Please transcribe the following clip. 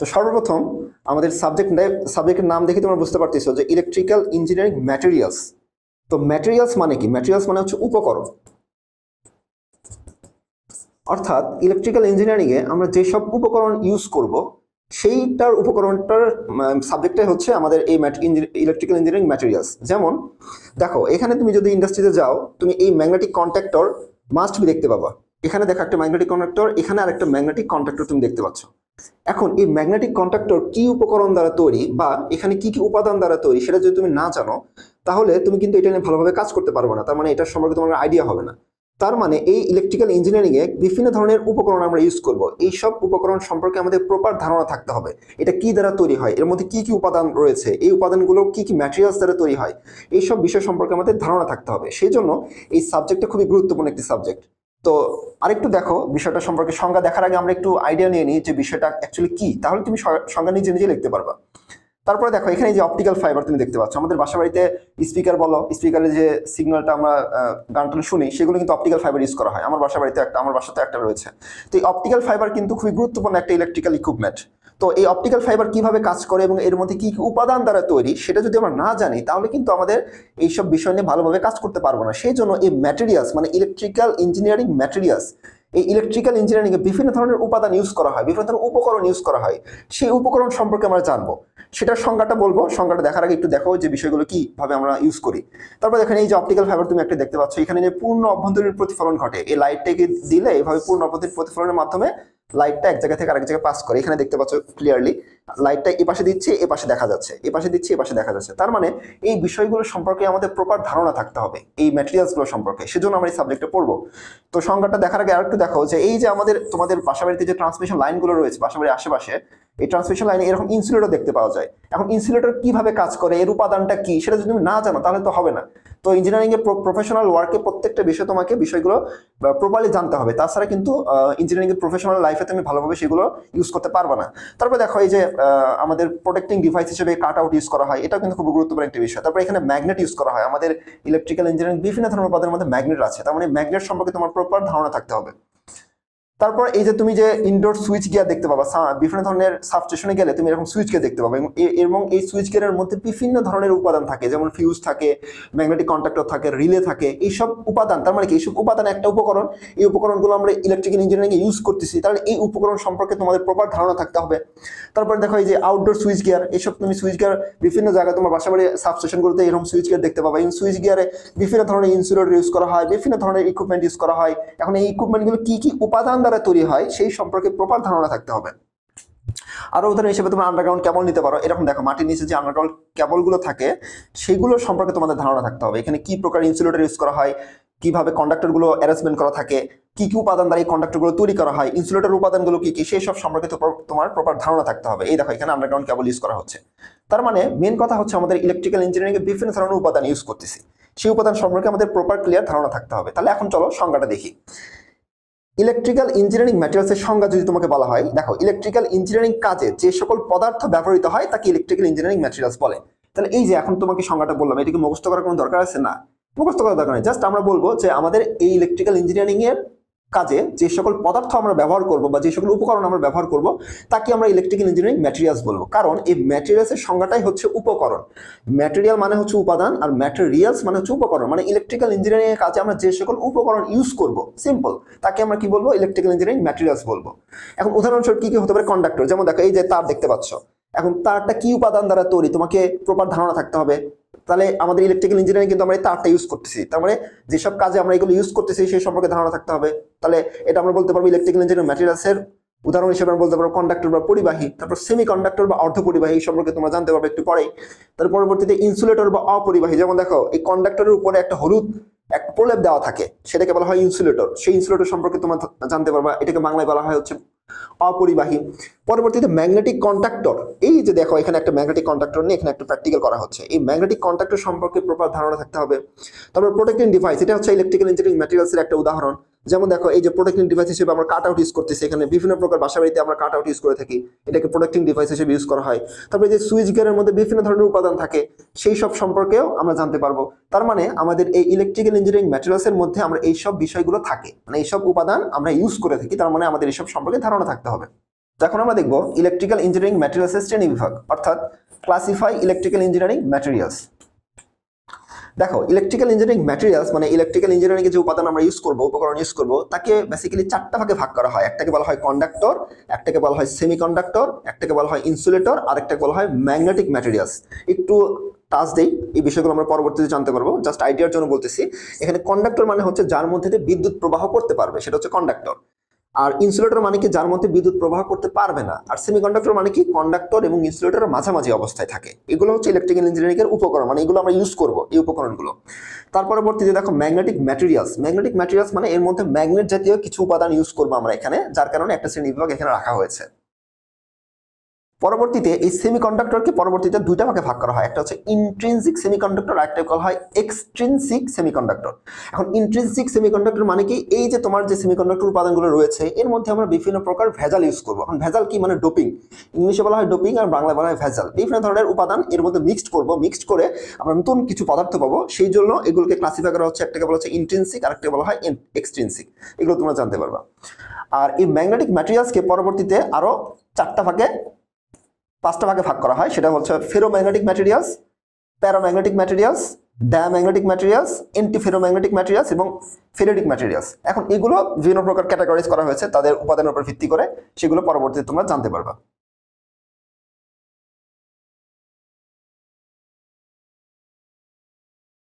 তো সর্বপ্রথম আমাদের সাবজেক্ট সাবজেক্টের নাম দেখে তোমরা বুঝতে পারতেছো যে ইলেকট্রিক্যাল ইঞ্জিনিয়ারিং ম্যাটেরিয়ালস তো ম্যাটেরিয়ালস মানে কি? ম্যাটেরিয়ালস মানে হচ্ছে উপকরণ। অর্থাৎ ইলেকট্রিক্যাল ইঞ্জিনিয়ারিংয়ে আমরা যেসব উপকরণ ইউজ করব, সেইটার উপকরণটার সাবজেক্টটাই হচ্ছে আমাদের এই ইলেকট্রিক্যাল ইঞ্জিনিয়ারিং ম্যাটেরিয়ালস যেমন, দেখো, এখানে তুমি যদি ইন্ডাস্ট্রিতে যাও, তুমি এই ম্যাগনেটিক কন্ট্যাক্টর মাস্ট বি দেখতে পাবা। এখানে দেখো একটা ম্যাগনেটিক কন্ট্রাক্টর এখানে আরেকটা ম্যাগনেটিক কন্ট্রাক্টর তুমি দেখতে পাচ্ছ। এখন এই ম্যাগনেটিক কন্ট্রাক্টর কি উপকরণ দ্বারা তৈরি বা এখানে কি কি উপাদান দ্বারা তৈরি সেটা যদি তুমি না জানো, তাহলে তুমি কিন্তু এটা নিয়ে ভালোভাবে কাজ করতে পারবে না। তার মানে এটার সম্পর্কে তোমার আইডিয়া হবে না। তার মানে এই ইলেকট্রিক্যাল ইঞ্জিনিয়ারিং এ বিভিন্ন ধরনের উপকরণ আমরা ইউজ করব। এই সব উপকরণ সম্পর্কে আমাদের প্রপার ধারণা থাকতে হবে। এটা কি দ্বারা তৈরি হয়? এর মধ্যে কি কি উপাদান রয়েছে? এই উপাদানগুলো কি কি ম্যাটেরিয়ালস দ্বারা তৈরি হয়? এই সব বিষয় সম্পর্কে আমাদের ধারণা থাকতে হবে। সেই জন্য এই সাবজেক্টটা খুবই গুরুত্বপূর্ণ একটি সাবজেক্ট তো আরেকটু দেখো বিষয়টা সম্পর্কে সংজ্ঞা দেখার আগে আমরা একটু আইডিয়া নিয়ে নিই যে বিষয়টা অ্যাকচুয়ালি কি। তাহলে তুমি সংজ্ঞা নিজে নিজে লিখতে পারবা। তারপরে দেখো এখানে যে অপটিক্যাল ফাইবার তুমি দেখতে পাচ্ছ আমাদের বাসা বাড়িতে স্পিকার বলো স্পিকারের যে সিগন্যালটা আমরা আহ, গান টান শুনি সেগুলো কিন্তু অপটিক্যাল ফাইবার ইউজ করা হয়। আমার বাসা বাড়িতে একটা আমার বাসাতে একটা রয়েছে। তো এই অপটিক্যাল ফাইবার কিন্তু খুবই গুরুত্বপূর্ণ একটা ইলেকট্রিক্যাল ইকুইপমেন্ট তো এই অপটিক্যাল ফাইবার কীভাবে কাজ করে এবং এর মধ্যে কি কি উপাদান দ্বারা তৈরি, সেটা যদি আমরা না জানি, তাহলে কিন্তু আমাদের এইসব বিষয় নিয়ে ভালোভাবে কাজ করতে পারব না। সেই জন্য এই ম্যাটেরিয়ালস মানে ইলেকট্রিক্যাল ইঞ্জিনিয়ারিং ম্যাটেরিয়ালস এই ইলেকট্রিক্যাল ইঞ্জিনিয়ারিং এ বিভিন্ন ধরনের উপাদান ইউজ করা হয়, বিভিন্ন ধরনের উপকরণ ইউজ করা হয়। সেই উপকরণ সম্পর্কে আমরা জানব। সেটার সংজ্ঞাটা বলব, সংজ্ঞাটা দেখার আগে একটু দেখো যে বিষয়গুলো কীভাবে আমরা ইউজ করি। তারপর দেখেন এই যে অপটিক্যাল ফাইবার তুমি একটা দেখতে পাচ্ছ, এখানে যে পূর্ণ অভ্যন্তরীণ প্রতিফলন ঘটে, এই লাইটটাকে দিলে এইভাবে পূর্ণ অভ্যন্তরীণ প্রতিফলনের মাধ্যমে লাইটটা এক জায়গা থেকে আরেক জায়গায় পাস করে। এখানে দেখতে পাচ্ছ ক্লিয়ারলি লাইটটা এ পাশে দিচ্ছে, এ পাশে দেখা যাচ্ছে। এ পাশে দিচ্ছে, এ পাশে দেখা যাচ্ছে। তার মানে এই বিষয়গুলো সম্পর্কে আমাদের প্রপার ধারণা থাকতে হবে, এই ম্যাটেরিয়ালসগুলো সম্পর্কে। সেজন্য আমরা এই সাবজেক্টে পড়ব। তো সংজ্ঞাটা দেখার আগে আরেকটু দেখো যে এই যে আমাদের, তোমাদের বাসাবাড়িতে যে ট্রান্সমিশন লাইনগুলো রয়েছে, বাসাবাড়ির আশেপাশে, এই ট্রান্সমিশন লাইনে এরকম ইনসুলেটর দেখতে পাওয়া যায়। এখন ইনসুলেটর কীভাবে কাজ করে, এর উপাদানটা কি, সেটা যদি তুমি না জানো, তাহলে তো হবে না। তো ইঞ্জিনিয়ারিং এর প্রফেশনাল ওয়ার্কে প্রত্যেকটা বিষয় তোমাকে বিষয়গুলো প্রপারলি জানতে হবে। তাছাড়া কিন্তু ইঞ্জিনিয়ারিং এর প্রফেশনাল লাইফে তুমি ভালোভাবে সেগুলো ইউজ করতে পারবে না। তারপরে দেখো এই যে আমাদের প্রোটেক্টিং ডিভাইস হিসেবে কাট আউট ইউজ করা হয় এটা কিন্তু খুব গুরুত্বপূর্ণ একটি বিষয়। তারপরে এখানে ম্যাগনেট ইউজ করা হয়। আমাদের ইলেকট্রিক্যাল ইঞ্জিনিয়ারিং বিভিন্ন ধরনের উপাদানের মধ্যে ম্যাগনেট আছে। তার মানে ম্যাগনেট সম্পর্কে তোমার প্রপার ধারণা থাকতে হবে। তারপর এই যে তুমি যে ইনডোর সুইচ গিয়ার দেখতে পাবা বিভিন্ন ধরনের সাবস্টেশনে গেলে তুমি এরকম সুইচ গিয়ার দেখতে পাবে। এবং এই সুইচ গিয়ারের মধ্যে বিভিন্ন ধরনের উপাদান থাকে, যেমন ফিউজ থাকে ম্যাগনেটিক কন্ট্রাক্টর থাকে রিলে থাকে, এইসব উপাদান। তার মানে কি? এইসব উপাদান একটা উপকরণ, এই উপকরণগুলো আমরা ইলেকট্রিক্যাল ইঞ্জিনিয়ারিং ইউজ করতেছি। তাহলে এই উপকরণ সম্পর্কে তোমাদের প্রপার ধারণা থাকতে হবে। তারপরে দেখো এই যে আউটডোর সুইচ গিয়ার এইসব তুমি সুইচ গিয়ার বিভিন্ন জায়গায় তোমার বাসা বাড়ি সাবস্টেশনগুলোতে এরকম সুইচ গিয়ার দেখতে পাবা। সুইচ গিয়ারে বিভিন্ন ধরনের ইনসুলেটর ইউজ করা হয়, বিভিন্ন ধরনের ইকুইপমেন্ট ইউজ করা হয়। এখন এই ইকুইপমেন্টগুলো কি কি উপাদান দ্বারা তৈরি হয়, সেই সম্পর্কে প্রপার ধারণা থাকতে হবে। আরও উদাহরণ হিসেবে তোমরা আন্ডারগ্রাউন্ড কেবল নিতে পারো। এরকম দেখো, মাটির নিচে যে আন্ডারগ্রাউন্ড কেবলগুলো থাকে সেগুলো সম্পর্কে তোমাদের ধারণা থাকতে হবে। এখানে কি প্রকার ইনসুলেটর ইউজ করা হয়, কীভাবে কন্ডাক্টরগুলো অ্যারেঞ্জমেন্ট করা থাকে, কি কি উপাদান দ্বারা এই কন্ডাক্টরগুলো তৈরি করা হয় ইনসুলেটর উপাদানগুলো কি কি, সেই সব সম্পর্কে তোমার প্রপার ধারণা থাকতে হবে। এই দেখো, এখানে আন্ডারগ্রাউন্ড কেবল ইউজ করা হচ্ছে। তার মানে মেন কথা হচ্ছে আমাদের ইলেকট্রিক্যাল ইঞ্জিনিয়ারিং এ বিভিন্ন ধরনের উপাদান ইউজ করতেছি। সেই উপাদান সম্পর্কে আমাদের প্রপার ক্লিয়ার ধারণা থাকতে হবে। তাহলে এখন চলো সংজ্ঞাটা দেখি। ইলেকট্রিক্যাল ইঞ্জিনিয়ারিং ম্যাটেরিয়ালসের সংজ্ঞা যদি তোমাকে বলা হয়, দেখো ইলেকট্রিক্যাল ইঞ্জিনিয়ারিং কাজে যে সকল পদার্থ ব্যবহৃত হয়, তাকে ইলেকট্রিক্যাল ইঞ্জিনিয়ারিং ম্যাটেরিয়ালস বলে। তাহলে এই যে এখন তোমাকে সংজ্ঞাটা বললাম, এটাকে মুখস্থ করার কোনো দরকার আছে না? মুখস্থ করার দরকার নেই। জাস্ট আমরা বলব যে আমাদের এই ইলেকট্রিক্যাল ইঞ্জিনিয়ারিং এর কাজে যে সকল পদার্থ আমরা ব্যবহার করব বা যে সকল উপকরণ আমরা ব্যবহার করব, তাকে আমরা ইলেকট্রিক্যাল ইঞ্জিনিয়ারিং ম্যাটেরিয়ালস বলব। কারণ এই ম্যাটেরিয়ালসের সংজ্ঞাটাই হচ্ছে উপকরণ। ম্যাটেরিয়াল মানে হচ্ছে উপাদান আর ম্যাটেরিয়ালস মানে হচ্ছে উপকরণ। মানে ইলেকট্রিক্যাল ইঞ্জিনিয়ারিং এর কাজে আমরা যে সকল উপকরণ ইউজ করব সিম্পল তাকে আমরা কি বলব? ইলেকট্রিক্যাল ইঞ্জিনিয়ারিং ম্যাটেরিয়ালস বলব। এখন উদাহরণস্বরূপ কি কি হতে পারে? কন্ডাক্টর যেমন দেখো, এই যে তার দেখতে পাচ্ছ। এখন তারটা কি উপাদান দ্বারা তৈরি? তোমাকে প্রপার ধারণা থাকতে হবে। তাহলে আমাদের ইলেকট্রিক্যাল ইঞ্জিনিয়ারিং কিন্তু আমরা এই তারটা ইউজ করতেছি। তার মানে যেসব কাজে আমরা এগুলো ইউজ করতেছি, সেই সম্পর্কে ধারণা থাকতে হবে। তাহলে এটা আমরা বলতে পারব ইলেকট্রিক্যাল ইঞ্জিনিয়ারিং ম্যাটেরিয়ালসের উদাহরণ হিসেবে আমরা বলতে পারব কন্ডাক্টর বা পরিবাহী, তারপর সেমি কন্ডাক্টর বা অর্ধ পরিবাহী সম্পর্কে তোমরা জানতে পারবে একটু পরেই। তার পরবর্তীতে ইনসুলেটর বা অপরিবাহী, যেমন দেখো, এই কন্ডাক্টরের উপরে একটা হলুদ একটা প্রলেপ দেওয়া থাকে। সেটাকে বলা হয় ইনসুলেটর সেই ইনসুলেটর সম্পর্কে তোমরা জানতে পারবা। এটাকে বাংলায় বলা হয় হচ্ছে অপরিবাহী। পরবর্তীতে ম্যাগনেটিক কন্ট্রাক্টর এই যে দেখো, এখানে একটা ম্যাগনেটিক কন্ট্রাক্টর নিয়ে এখানে একটা প্র্যাকটিক্যাল করা হচ্ছে। এই ম্যাগনেটিক কন্ট্রাক্টর সম্পর্কে প্রপার ধারণা থাকতে হবে। তারপর প্রোটেক্টিং ডিভাইস এটা হচ্ছে ইলেকট্রিক্যাল ইঞ্জিনিয়ারিং ম্যাটেরিয়ালসের একটা উদাহরণ। যেমন দেখো, এই যে প্রোটেক্টিং ডিভাইস হিসেবে আমরা কাট আউট ইউজ করতেছি, এখানে বিভিন্ন প্রকার বাসা বাড়িতে আমরা কাট আউট ইউজ করে থাকি, এটাকে প্রোটেক্টিং ডিভাইস হিসেবে ইউজ করা হয়। তারপরে যে সুইচ গিয়ারের মধ্যে বিভিন্ন ধরনের উপাদান থাকে, সেই সব সম্পর্কেও আমরা জানতে পারব। তার মানে আমাদের এই ইলেকট্রিক্যাল ইঞ্জিনিয়ারিং ম্যাটেরিয়ালসের মধ্যে আমরা এই সব বিষয়গুলো থাকে মানে এইসব উপাদান আমরা ইউজ করে থাকি, তার মানে আমাদের এইসব সম্পর্কে ধারণা থাকতে হবে। এখন আমরা দেখব ইলেকট্রিক্যাল ইঞ্জিনিয়ারিং ম্যাটেরিয়ালসের শ্রেণি বিভাগ, অর্থাৎ ক্লাসিফাই ইলেকট্রিক্যাল ইঞ্জিনিয়ারিং ম্যাটেরিয়ালস দেখো ইলেকট্রিক্যাল ইঞ্জিনিয়ারিং ম্যাটেরিয়ালস মানে ইলেকট্রিক্যাল ইঞ্জিনিয়ারিং যে উপাদান আমরা ইউজ করব, উপকরণ ইউজ করব, তাকে বেসিক্যালি চারটা ভাগে ভাগ করা হয়। একটাকে বলা হয় কন্ডাক্টর একটাকে বলা হয় সেমিকন্ডাক্টর একটাকে বলা হয় ইনসুলেটর আর একটাকে বলা হয় ম্যাগনেটিক ম্যাটেরিয়ালস একটু টাচ দেই, এই বিষয়গুলো আমরা পরবর্তীতে জানতে পারব। জাস্ট আইডিয়ার জন্য বলতেছি, এখানে কন্ডাক্টর মানে হচ্ছে যার মধ্যে দিয়ে বিদ্যুৎ প্রবাহ করতে পারবে, সেটা হচ্ছে কন্ডাক্টর আর ইনসুলেটর মানে কি? যার মধ্যে বিদ্যুৎ প্রবাহ করতে পারবে না। আর সেমি কন্ডাক্টর মানে কি? কন্ডাক্টর এবং ইনসুলেটরের মাঝামাঝি অবস্থায় থাকে। এগুলো হচ্ছে ইলেকট্রিক্যাল ইঞ্জিনিয়ারিং এর উপকরণ মানে এগুলো আমরা ইউজ করব এই উপকরণগুলো। তার পরবর্তীতে দেখো ম্যাগনেটিক ম্যাটেরিয়ালস ম্যাগনেটিক ম্যাটেরিয়ালস মানে এর মধ্যে ম্যাগনেট জাতীয় কিছু উপাদান ইউজ করব আমরা এখানে, যার কারণে একটা শ্রেণি বিভাগ এখানে রাখা হয়েছে। পরবর্তীতে এই সেমিকন্ডাক্টরকে পরবর্তীতে দুইটা ভাগে ভাগ করা হয়। একটা হচ্ছে ইন্ট্রিনসিক সেমিকন্ডাক্টর আর একটা বলা হয় এক্সট্রিনসিক সেমিকন্ডাক্টর এখন ইন্ট্রিনসিক সেমিকন্ডাক্টর মানে কি? এই যে তোমার যে সেমিকন্ডাক্টর উপাদানগুলো রয়েছে, এর মধ্যে আমরা বিভিন্ন প্রকার ভেজাল ইউজ করব। এখন ভেজাল কি মানে ডোপিং ইংলিশে বলা হয় ডোপিং আর বাংলায় বলা হয় ভেজাল। বিভিন্ন ধরনের উপাদান এর মধ্যে মিক্সড করব। মিক্সড করে আমরা নতুন কিছু পদার্থ পাবো। সেই জন্য এগুলোকে ক্লাসিফাই করা হচ্ছে, একটাকে বলা হচ্ছে ইন্ট্রিনসিক আর একটা বলা হয় এক্সট্রিনসিক এগুলো তোমরা জানতে পারবা। আর এই ম্যাগনেটিক ম্যাটেরিয়ালসকে পরবর্তীতে আরও চারটা ভাগে পাঁচটা ভাগে ভাগ করা হয়, সেটা হচ্ছে ferromagnetic materials paramagnetic materials diamagnetic materials antiferromagnetic materials এবং ফেরেটিক ম্যাটেরিয়ালস এখন এগুলো বিভিন্ন প্রকার ক্যাটাগরিজ করা হয়েছে, তাদের উপাদানের উপর ভিত্তি করে সেগুলো পরবর্তীতে তোমরা জানতে পারবা।